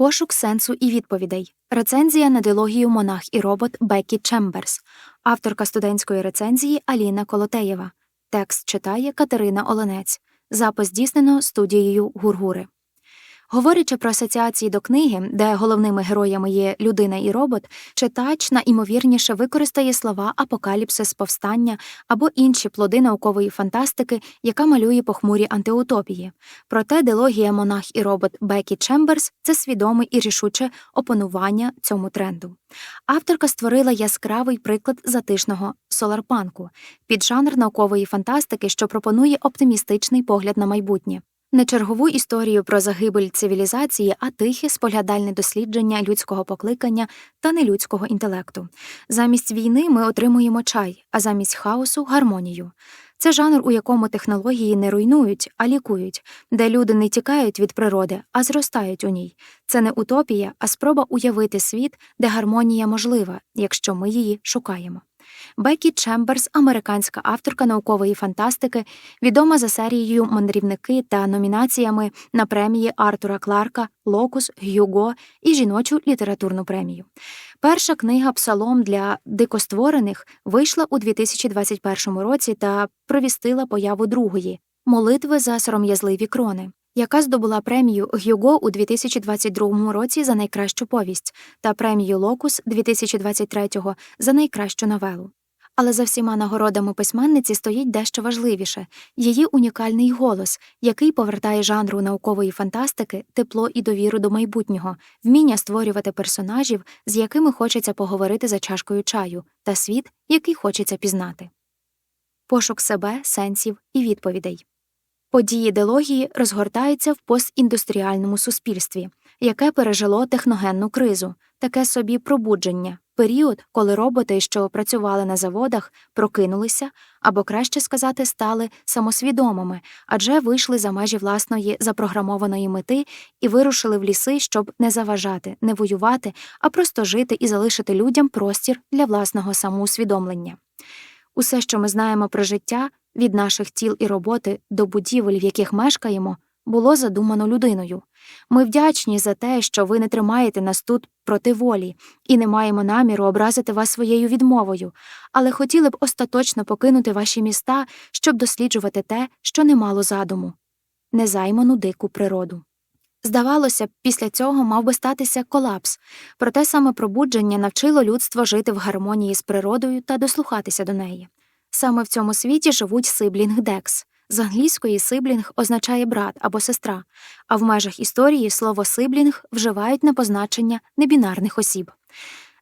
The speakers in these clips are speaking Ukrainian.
Пошук сенсу і відповідей. Рецензія на дилогію Монах і робот Бекі Чемберс, авторка студентської рецензії Аліна Колотеєва. Текст читає Катерина Оленець. Запис здійснено студією Гургури. Говорячи про асоціації до книги, де головними героями є людина і робот, читач найімовірніше використає слова апокаліпсис, повстання або інші плоди наукової фантастики, яка малює похмурі антиутопії. Проте дилогія Монах і робот Бекі Чемберс це свідоме і рішуче опанування цьому тренду. Авторка створила яскравий приклад затишного соларпанку, піджанр наукової фантастики, що пропонує оптимістичний погляд на майбутнє. Не чергову історію про загибель цивілізації, а тихе споглядальне дослідження людського покликання та нелюдського інтелекту. Замість війни ми отримуємо чай, а замість хаосу гармонію. Це жанр, у якому технології не руйнують, а лікують, де люди не тікають від природи, а зростають у ній. Це не утопія, а спроба уявити світ, де гармонія можлива, якщо ми її шукаємо. Бекі Чемберс, американська авторка наукової фантастики, відома за серією Мандрівники та номінаціями на премії Артура Кларка, Локус, Гюго і жіночу літературну премію. Перша книга Псалом для дикостворених вийшла у 2021 році та провістила появу другої Молитви за сором'язливі крони. Яка здобула премію Гюго у 2022 році за найкращу повість та премію Локус 2023 за найкращу новелу. Але за всіма нагородами письменниці стоїть дещо важливіше її унікальний голос, який повертає жанру наукової фантастики тепло і довіру до майбутнього, вміння створювати персонажів, з якими хочеться поговорити за чашкою чаю, та світ, який хочеться пізнати. Пошук себе, сенсів і відповідей. Події дилогії розгортаються в постіндустріальному суспільстві, яке пережило техногенну кризу, таке собі пробудження, період, коли роботи, що працювали на заводах, прокинулися або, краще сказати, стали самосвідомими, адже вийшли за межі власної запрограмованої мети і вирушили в ліси, щоб не заважати, не воювати, а просто жити і залишити людям простір для власного самоусвідомлення. Усе, що ми знаємо про життя, від наших тіл і роботи до будівель, в яких мешкаємо, було задумано людиною. Ми вдячні за те, що ви не тримаєте нас тут проти волі, і не маємо наміру образити вас своєю відмовою, але хотіли б остаточно покинути ваші міста, щоб досліджувати те, що не мало задуму незайману дику природу. Здавалося б, після цього мав би статися колапс, проте саме пробудження навчило людство жити в гармонії з природою та дослухатися до неї. Саме в цьому світі живуть сиблінг Декс. З англійської сиблінг означає брат або сестра, а в межах історії слово сиблінг вживають на позначення небінарних осіб.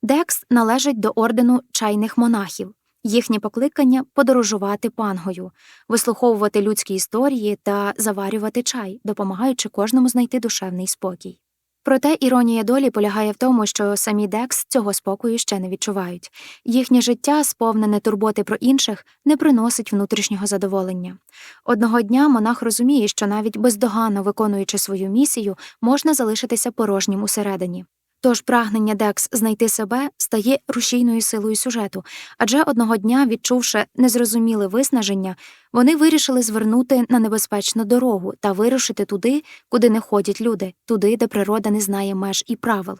Декс належить до ордену чайних монахів, їхнє покликання подорожувати пангою, вислуховувати людські історії та заварювати чай, допомагаючи кожному знайти душевний спокій. Проте іронія долі полягає в тому, що самі Декс цього спокою ще не відчувають. Їхнє життя, сповнене турботи про інших, не приносить внутрішнього задоволення. Одного дня монах розуміє, що навіть бездоганно виконуючи свою місію, можна залишитися порожнім усередині. Тож прагнення Декс знайти себе стає рушійною силою сюжету, адже одного дня, відчувши незрозуміле виснаження, вони вирішили звернути на небезпечну дорогу та вирушити туди, куди не ходять люди, туди, де природа не знає меж і правил.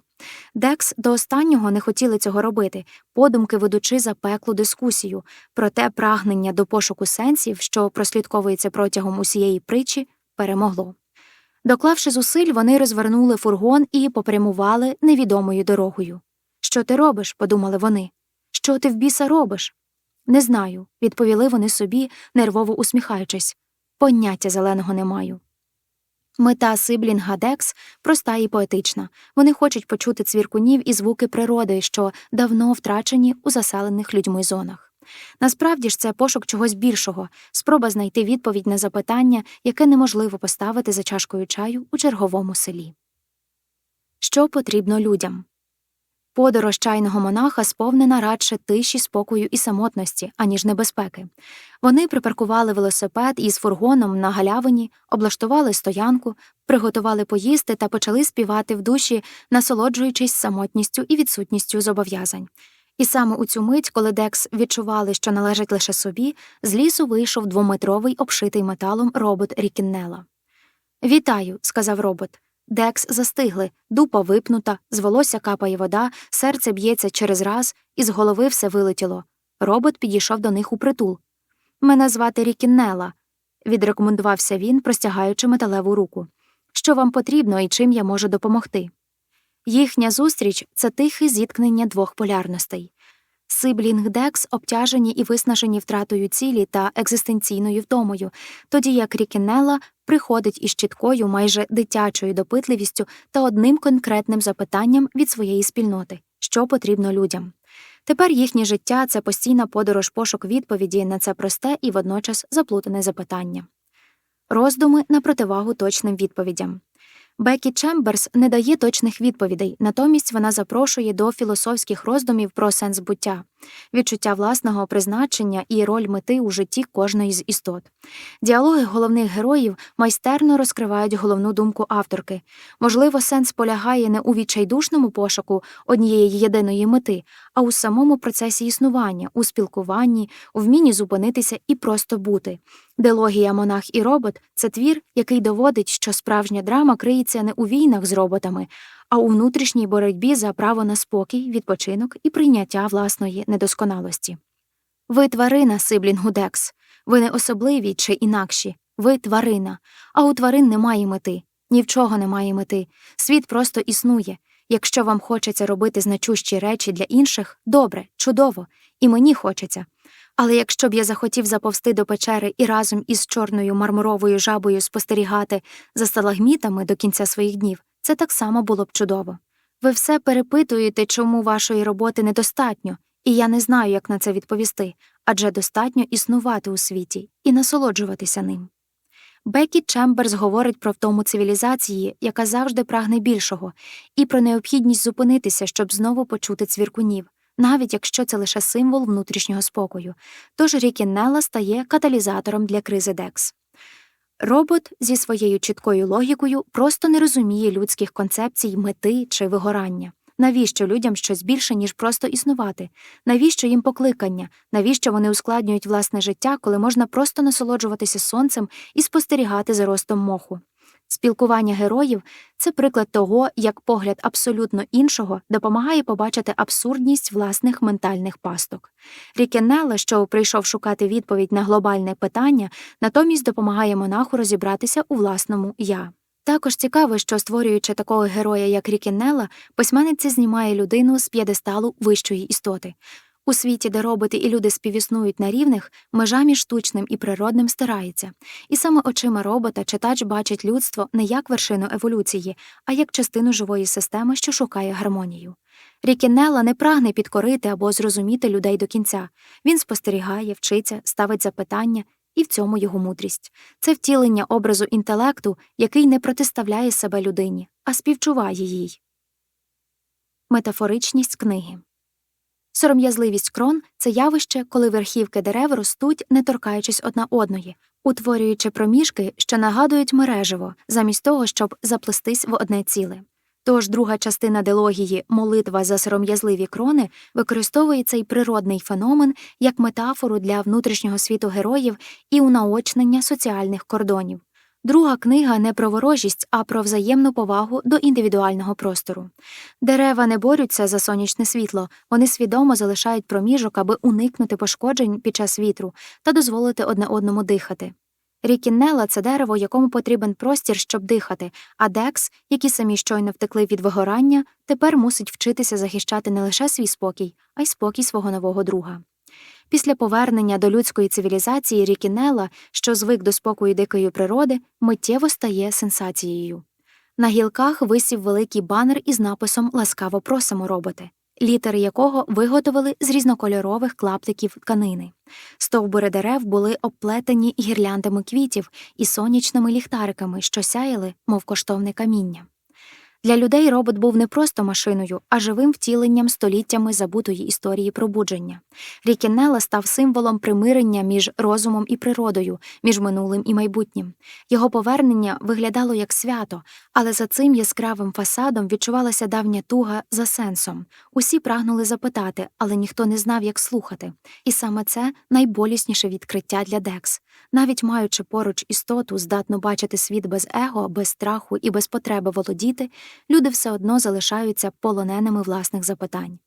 Декс до останнього не хотіли цього робити, подумки ведучи запеклу дискусію, проте прагнення до пошуку сенсів, що прослідковується протягом усієї притчі, перемогло. Доклавши зусиль, вони розвернули фургон і попрямували невідомою дорогою. Що ти робиш? подумали вони. Що ти в біса робиш? Не знаю, відповіли вони собі, нервово усміхаючись. Поняття зеленого не маю. Мета Сиблінга Декс проста і поетична. Вони хочуть почути цвіркунів і звуки природи, що давно втрачені у заселених людьми зонах. Насправді ж це пошук чогось більшого, спроба знайти відповідь на запитання, яке неможливо поставити за чашкою чаю у черговому селі. Що потрібно людям? Подорож чайного монаха сповнена радше тиші, спокою і самотності, аніж небезпеки. Вони припаркували велосипед із фургоном на галявині, облаштували стоянку, приготували поїсти та почали співати в душі, насолоджуючись самотністю і відсутністю зобов'язань. І саме у цю мить, коли Декс відчували, що належить лише собі, з лісу вийшов двометровий обшитий металом робот Рікіннела. Вітаю, сказав робот. Декс застигли, дупа випнута, з волосся капає вода, серце б'ється через раз, і з голови все вилетіло. Робот підійшов до них у притул. Мене звати Рікіннела, відрекомендувався він, простягаючи металеву руку. Що вам потрібно і чим я можу допомогти? Їхня зустріч це тихе зіткнення двох полярностей. Сиблінг Декс обтяжені і виснажені втратою цілі та екзистенційною втомою, тоді як Рікінелла приходить із чіткою, майже дитячою допитливістю та одним конкретним запитанням від своєї спільноти, що потрібно людям. Тепер їхнє життя це постійна подорож пошук відповіді на це просте і водночас заплутане запитання. Роздуми на противагу точним відповідям. Бекі Чемберс не дає точних відповідей, натомість вона запрошує до філософських роздумів про сенс буття, відчуття власного призначення і роль мети у житті кожної з істот. Діалоги головних героїв майстерно розкривають головну думку авторки. Можливо, сенс полягає не у відчайдушному пошуку однієї єдиної мети, а у самому процесі існування, у спілкуванні, у вмінні зупинитися і просто бути. Дилогія Монах і робот це твір, який доводить, що справжня драма криється не у війнах з роботами, а у внутрішній боротьбі за право на спокій, відпочинок і прийняття власної недосконалості. Ви тварина, Сиблінгу Декс. Ви не особливі чи інакші. Ви тварина, а у тварин немає мети, ні в чого немає мети. Світ просто існує. Якщо вам хочеться робити значущі речі для інших, добре, чудово, і мені хочеться. Але якщо б я захотів заповзти до печери і разом із чорною мармуровою жабою спостерігати за сталагмітами до кінця своїх днів, це так само було б чудово. Ви все перепитуєте, чому вашої роботи недостатньо, і я не знаю, як на це відповісти, адже достатньо існувати у світі і насолоджуватися ним. Бекі Чемберс говорить про втому цивілізації, яка завжди прагне більшого, і про необхідність зупинитися, щоб знову почути цвіркунів, навіть якщо це лише символ внутрішнього спокою. Тож Рікіннелла стає каталізатором для кризи Декс. Робот зі своєю чіткою логікою просто не розуміє людських концепцій мети чи вигорання. Навіщо людям щось більше, ніж просто існувати? Навіщо їм покликання? Навіщо вони ускладнюють власне життя, коли можна просто насолоджуватися сонцем і спостерігати за ростом моху? Спілкування героїв це приклад того, як погляд абсолютно іншого допомагає побачити абсурдність власних ментальних пасток. Рікеннелла, що прийшов шукати відповідь на глобальне питання, натомість допомагає монаху розібратися у власному я. Також цікаво, що створюючи такого героя, як Рікіннелла, письменниця знімає людину з п'єдесталу вищої істоти. У світі, де роботи і люди співіснують на рівних, межа між штучним і природним стирається, і саме очима робота читач бачить людство не як вершину еволюції, а як частину живої системи, що шукає гармонію. Рікіннелла не прагне підкорити або зрозуміти людей до кінця. Він спостерігає, вчиться, ставить запитання, і в цьому його мудрість. Це втілення образу інтелекту, який не протиставляє себе людині, а співчуває їй. Метафоричність книги Сором'язливість крон це явище, коли верхівки дерев ростуть, не торкаючись одна одної, утворюючи проміжки, що нагадують мереживо, замість того, щоб заплестись в одне ціле. Тож друга частина дилогії молитва за сором'язливі крони використовує цей природний феномен як метафору для внутрішнього світу героїв і унаочнення соціальних кордонів. Друга книга не про ворожість, а про взаємну повагу до індивідуального простору. Дерева не борються за сонячне світло, вони свідомо залишають проміжок, аби уникнути пошкоджень під час вітру та дозволити одне одному дихати. Рікіннела це дерево, якому потрібен простір, щоб дихати, а Декс, які самі щойно втекли від вигорання, тепер мусить вчитися захищати не лише свій спокій, а й спокій свого нового друга. Після повернення до людської цивілізації Рікінела, що звик до спокою дикої природи, миттєво стає сенсацією. На гілках висів великий банер із написом Ласкаво просимо роботи, літери якого виготовили з різнокольорових клаптиків тканини. Стовбури дерев були обплетені гірляндами квітів і сонячними ліхтариками, що сяяли, мов коштовне каміння. Для людей робот був не просто машиною, а живим втіленням століттями забутої історії пробудження. Рікінелла став символом примирення між розумом і природою, між минулим і майбутнім. Його повернення виглядало як свято, але за цим яскравим фасадом відчувалася давня туга за сенсом. Усі прагнули запитати, але ніхто не знав, як слухати. І саме це найболісніше відкриття для Декс. Навіть маючи поруч істоту, здатну бачити світ без его, без страху і без потреби володіти, люди все одно залишаються полоненими власних запитань.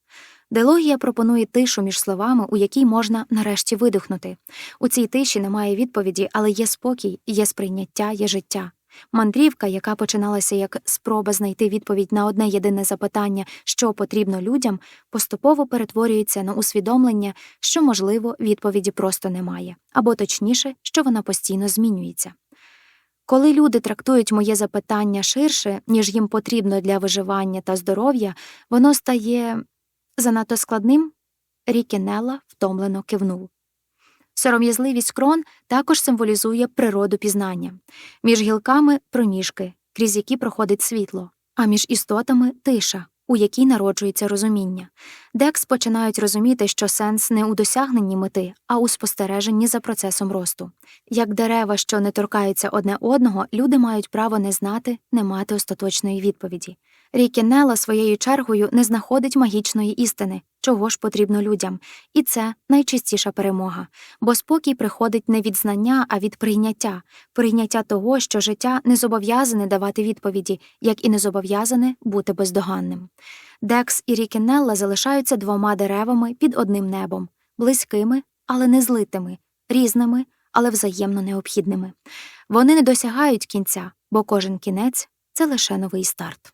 Дилогія пропонує тишу між словами, у якій можна нарешті видихнути. У цій тиші немає відповіді, але є спокій, є сприйняття, є життя. Мандрівка, яка починалася як спроба знайти відповідь на одне єдине запитання, що потрібно людям, поступово перетворюється на усвідомлення, що, можливо, відповіді просто немає, або точніше, що вона постійно змінюється. Коли люди трактують моє запитання ширше, ніж їм потрібно для виживання та здоров'я, воно стає занадто складним. Рікінелла втомлено кивнув. Сором'язливість крон також символізує природу пізнання. Між гілками проміжки, крізь які проходить світло, а між істотами тиша, у якій народжується розуміння. Декс починають розуміти, що сенс не у досягненні мети, а у спостереженні за процесом росту. Як дерева, що не торкаються одне одного, люди мають право не знати, не мати остаточної відповіді. Рікінела своєю чергою не знаходить магічної істини, чого ж потрібно людям, і це найчистіша перемога, бо спокій приходить не від знання, а від прийняття, прийняття того, що життя не зобов'язане давати відповіді, як і не зобов'язане бути бездоганним. Декс і Рікінелла залишаються двома деревами під одним небом, близькими, але не злитими, різними, але взаємно необхідними. Вони не досягають кінця, бо кожен кінець це лише новий старт.